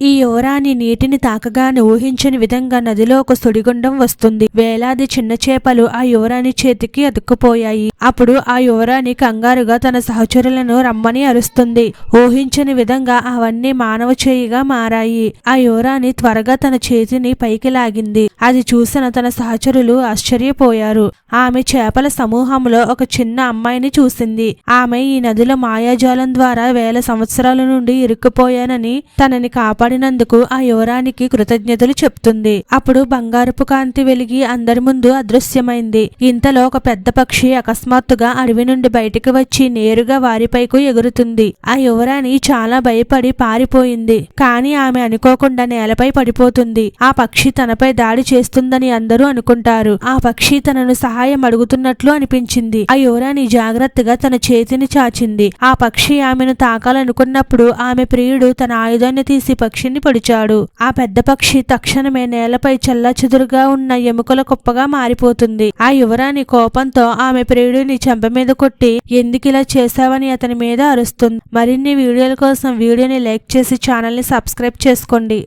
ఈ యువరాణి నీటిని తాకగానే ఊహించని విధంగా నదిలో ఒక సుడిగుండం వస్తుంది. వేలాది చిన్న చేపలు ఆ యువరాణి చేతికి అతుక్కుపోయాయి. అప్పుడు ఆ యువరాణి కంగారుగా తన సహచరులను రమ్మని అరుస్తుంది. ఊహించని విధంగా అవన్నీ మానవ చేయిగా మారాయి. ఆ యువరాణి త్వరగా తన చేతిని పైకి లాగింది. అది చూసిన తన సహచరులు ఆశ్చర్యపోయారు. ఆమె చేపల సమూహంలో ఒక చిన్న అమ్మాయిని చూసింది. ఆమె ఈ నదిలో మాయాజాలం ద్వారా వేల సంవత్సరాల నుండి ఇరుక్కుపోయానని తనని కాపాడినందుకు ఆ యువరానికి కృతజ్ఞతలు చెప్తుంది. అప్పుడు బంగారపు కాంతి వెలిగి అందరి ముందు అదృశ్యమైంది. ఇంతలో ఒక పెద్ద పక్షి అకస్మాత్తుగా అడవి నుండి బయటికి వచ్చి నేరుగా వారిపైకు ఎగురుతుంది. ఆ యువరాణి చాలా భయపడి పారిపోయింది. కానీ ఆమె అనుకోకుండా నేలపై పడిపోతుంది. ఆ పక్షి తనపై దాడి చేస్తుందని అందరూ అనుకుంటారు. ఆ పక్షి తనను సహాయం అడుగుతున్నట్లు అనిపించింది. ఆ యువరాణి జాగ్రత్తగా తన చేతిని చాచింది. ఆ పక్షి ఆమెను తాకాలనుకున్నప్పుడు ఆమె ప్రియుడు తన ఆయుధాన్ని తీసి పక్షి పక్షిని పొడిచాడు. ఆ పెద్ద పక్షి తక్షణమే నేలపై చెల్లాచెదురుగా ఉన్న ఎముకల కుప్పగా మారిపోతుంది. ఆ యువరాణి కోపంతో ఆమె ప్రియుడిని చెంప మీద కొట్టి ఎందుకిలా చేశావని అతని మీద అరుస్తుంది. మరిన్ని వీడియోల కోసం వీడియోని లైక్ చేసి ఛానల్ని సబ్స్క్రైబ్ చేసుకోండి.